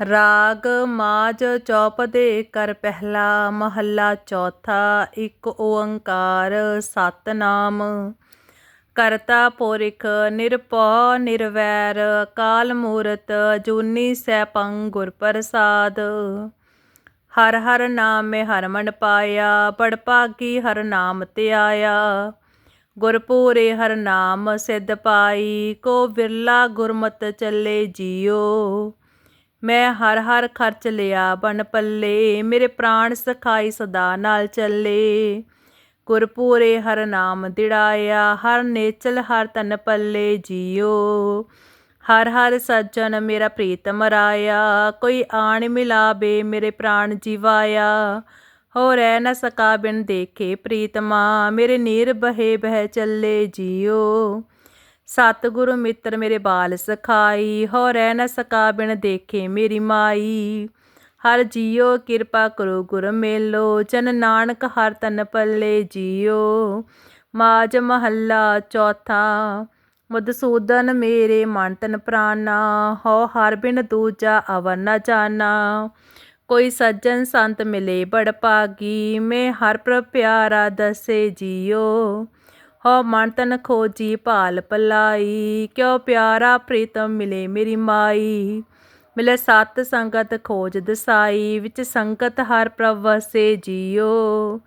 ਰਾਗ ਮਾਝ ਚੌਪਦੇ ਕਰ ਪਹਿਲਾ, ਮਹੱਲਾ ਚੌਥਾ, ਇੱਕ ਓੰਕਾਰ ਸਤਨਾਮ। ਕਰਤਾ ਪੁਰਖ ਨਿਰਭਉ ਨਿਰਵੈਰ, ਕਾਲ ਮੂਰਤ ਜੂਨੀ ਸੈਭੰ ਗੁਰ ਪ੍ਰਸਾਦ। ਹਰ ਹਰ ਨਾਮ ਮੈਂ ਹਰਮਨ ਪਾਇਆ ਬੜ ਭਾਗੀ ਹਰ ਨਾਮ ਤੇ ਆਇਆ ਗੁਰ ਹਰ ਨਾਮ ਸਿੱਧ ਪਾਈ, ਕੋ ਵਿਰਲਾ ਗੁਰਮਤਿ ਚੱਲੇ ਜੀਓ। ਮੈਂ ਹਰ ਹਰ ਖਰਚ ਲਿਆ ਬਨ ਪੱਲੇ, ਮੇਰੇ ਪ੍ਰਾਣ ਸਖਾਈ ਸਦਾ ਨਾਲ ਚੱਲੇ। ਗੁਰਪੂਰੇ ਹਰ ਨਾਮ ਦਿੜਾਇਆ, ਹਰ ਨੇਚਲ ਹਰ ਤਨ ਪੱਲੇ ਜੀਓ। ਹਰ ਹਰ ਸੱਜਣ ਮੇਰਾ ਪ੍ਰੀਤਮ ਰਾਇਆ ਕੋਈ ਆਣ ਮਿਲਾਵੇ ਮੇਰੇ ਪ੍ਰਾਣ ਜੀਵਾਇਆ। ਹੋ ਰਹਿ ਨ ਸਕਾ ਬਿਨ ਦੇਖੇ ਪ੍ਰੀਤਮਾ, ਮੇਰੇ ਨੀਰ ਬਹੇ ਬਹਿ ਚੱਲੇ ਜੀਓ। ਸਤਿਗੁਰੂ ਮਿੱਤਰ ਮੇਰੇ ਬਾਲ ਸਖਾਈ ਹੋ ਰਹਿ ਨ ਸਕਾ ਬਿਨ ਦੇਖੇ ਮੇਰੀ ਮਾਈ। ਹਰ ਜੀਓ, ਕਿਰਪਾ ਕਰੋ ਗੁਰ ਮੇਲੋ, ਜਨ ਨਾਨਕ ਹਰ ਤਨ ਪੱਲੇ ਜੀਓ। ਮਾਜ ਮਹੱਲਾ ਚੌਥਾ ਮਦਸੂਦਨ ਮੇਰੇ ਮਨ ਤਨ ਪ੍ਰਾਨਾ ਹੋ ਹਰ ਬਿਨ ਦੂਜਾ ਅਵਰ ਨ ਜਾਣਾ ਕੋਈ ਸੱਜਣ ਸੰਤ ਮਿਲੇ ਬੜ ਪਾਗੀ ਮੈਂ ਹਰ ਪ੍ਰਭ ਪਿਆਰਾ ਦਸੇ ਜੀਓ। ਹੋ ਮਨ ਤਨ ਖੋਜੀ ਭਾਲ ਪਲਾਈ ਕਿਉ ਪਿਆਰਾ ਪ੍ਰੀਤਮ ਮਿਲੇ ਮੇਰੀ ਮਾਈ। ਮਿਲੇ ਸਤ ਸੰਗਤ ਖੋਜ ਦਸਾਈ, ਵਿੱਚ ਸੰਗਤ ਹਰ ਪ੍ਰਭ ਵਸੇ ਜੀਓ।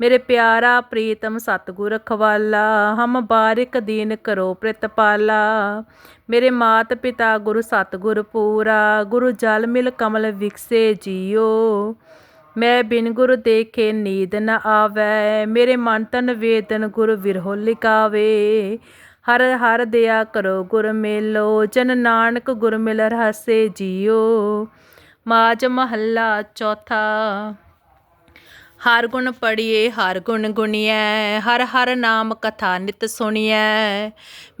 ਮੇਰੇ ਪਿਆਰਾ ਪ੍ਰੀਤਮ ਸਤਗੁਰ ਰਖਵਾਲਾ ਹਮ ਬਾਰਿਕ ਦੀਨ ਕਰੋ ਪ੍ਰਿਤਪਾਲਾ ਮੇਰੇ ਮਾਤ ਪਿਤਾ ਗੁਰੂ ਸਤਗੁਰ ਪੂਰਾ, ਗੁਰੂ ਜਲ ਮਿਲ ਕਮਲ ਵਿਕਸੇ ਜੀਓ। ਮੈਂ ਬਿਨ ਗੁਰ ਦੇਖੇ ਨੀਂਦ ਨ ਆਵੈ, ਮੇਰੇ ਮਨ ਤਨ ਵੇਦਨ ਗੁਰ ਵਿਰਹੋ ਲਿਕਾਵੇ। ਹਰ ਹਰ ਦਇਆ ਕਰੋ ਗੁਰ ਮੇਲੋ, ਜਨ ਨਾਨਕ ਗੁਰ ਮਿਲ ਰਹਾਸੇ ਜੀਓ। ਮਾਜ ਮਹੱਲਾ ਚੌਥਾ। ਹਰ ਗੁਣ ਪੜੀਏ ਹਰ ਗੁਣ ਗੁਣੀਐ, ਹਰ ਹਰ ਨਾਮ ਕਥਾ ਨਿਤ ਸੁਣੀਐ।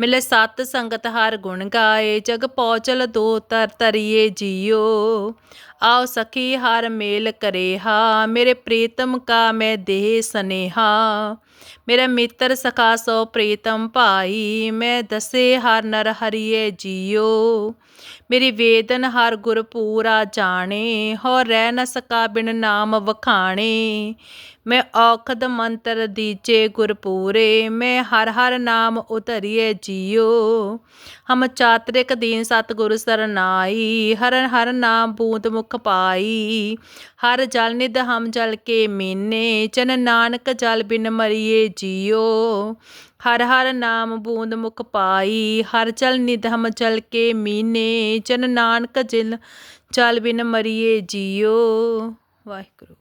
ਮਿਲੇ ਸਤ ਸੰਗਤ ਹਰ ਗੁਣ ਗਾਏ, ਜਗ ਪੌਚਲ ਦੋ ਤਰ ਤਰੀਏ ਜੀਓ। ਆਓ ਸਖੀ ਹਰ ਮੇਲ ਕਰੇ ਹਾ ਮੇਰੇ ਪ੍ਰੀਤਮ ਕਾ ਮੈਂ ਦੇਹ ਸਨੇਹਾ। ਮੇਰਾ ਮਿੱਤਰ ਸਖਾ ਸੋ ਪ੍ਰੀਤਮ ਭਾਈ, ਮੈਂ ਦਸੇ ਹਰ ਨਰ ਹਰੀਏ ਜੀਓ। ਮੇਰੀ ਵੇਦਨ ਹਰ ਗੁਰ ਪੂਰਾ ਜਾਣੇ ਹੋ ਰਹਿ ਨ ਸਕਾ ਬਿਨ ਨਾਮ ਵਖਾਣੇ। ਮੈਂ ਔਖਦ ਮੰਤਰ ਦੀਜੇ ਗੁਰਪੂਰੇ, ਮੈਂ ਹਰ ਹਰ ਨਾਮ ਉਤਰੀਏ ਜੀਓ। ਹਮ ਚਾਤ੍ਰਿਕ ਦੀਨ ਸਤਗੁਰ ਸਰਨਾਈ, ਹਰ ਹਰ ਨਾਮ ਬੂੰਦ ਮੁਖ ਪਾਈ। ਹਰ ਜਲ ਨਿਧ ਹਮ ਜਲ ਕੇ ਮੀਨੇ, ਚਨ ਨਾਨਕ ਜਲ ਬਿਨ ਮਰੀ ਮਰੀਏ ਜੀਓ। ਹਰ ਹਰ ਨਾਮ ਬੂੰਦ ਮੁਖ ਪਾਈ, ਹਰ ਚਲ ਨਿਧਮ ਚਲ ਕੇ ਮੀਨੇ। ਚਨ ਨਾਨਕ ਜਿਲ, ਚਲ ਬਿਨ ਮਰੀਏ ਜੀਓ। ਵਾਹਿਗੁਰੂ।